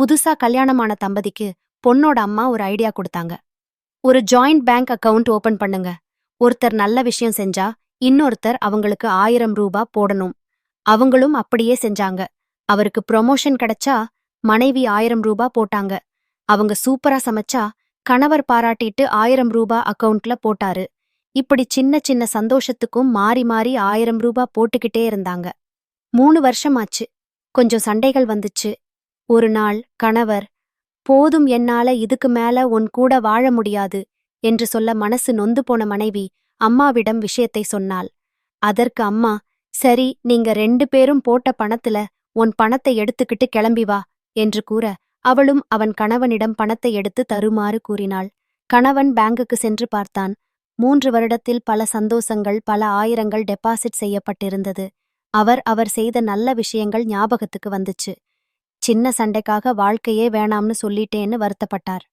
புதுசா கல்யாணமான தம்பதிக்கு பொண்ணோட அம்மா ஒரு ஐடியா கொடுத்தாங்க. ஒரு ஜாயிண்ட் பேங்க் அக்கவுண்ட் ஓபன் பண்ணுங்க. ஒருத்தர் நல்ல விஷயம் செஞ்சா இன்னொருத்தர் அவங்களுக்கு ஆயிரம் ரூபா போடணும். அவங்களும் அப்படியே செஞ்சாங்க. அவருக்கு ப்ரொமோஷன் கிடைச்சா மனைவி ஆயிரம் ரூபா போட்டாங்க. அவங்க சூப்பரா சமைச்சா கணவர் பாராட்டிட்டு ஆயிரம் ரூபா அக்கவுண்ட்ல போட்டாரு. இப்படி சின்ன சின்ன சந்தோஷத்துக்கும் மாறி மாறி ஆயிரம் ரூபா போட்டுக்கிட்டே இருந்தாங்க. மூணு வருஷமாச்சு. கொஞ்சம் சண்டைகள் வந்துச்சு. ஒரு நாள் கணவர் போதும் என்னால இதுக்கு மேல உன் கூட வாழ முடியாது என்று சொல்ல மனசு நொந்து போன மனைவி அம்மாவிடம் விஷயத்தை சொன்னாள். அதற்கு அம்மா சரி நீங்க ரெண்டு பேரும் போட்ட பணத்துல உன் பணத்தை எடுத்துக்கிட்டு கிளம்பி வா என்று கூற அவளும் அவன் கணவனிடம் பணத்தை எடுத்து தருமாறு கூறினாள். கணவன் பேங்குக்கு சென்று பார்த்தான். மூன்று வருடத்தில் பல சந்தோஷங்கள் பல ஆயிரங்கள் டெபாசிட் செய்யப்பட்டிருந்தது. அவர் அவர் செய்த நல்ல விஷயங்கள் ஞாபகத்துக்கு வந்துச்சு. சின்ன சண்டைக்காக வாழ்க்கையே வேணாம்னு சொல்லிட்டேன்னு வருத்தப்பட்டார்.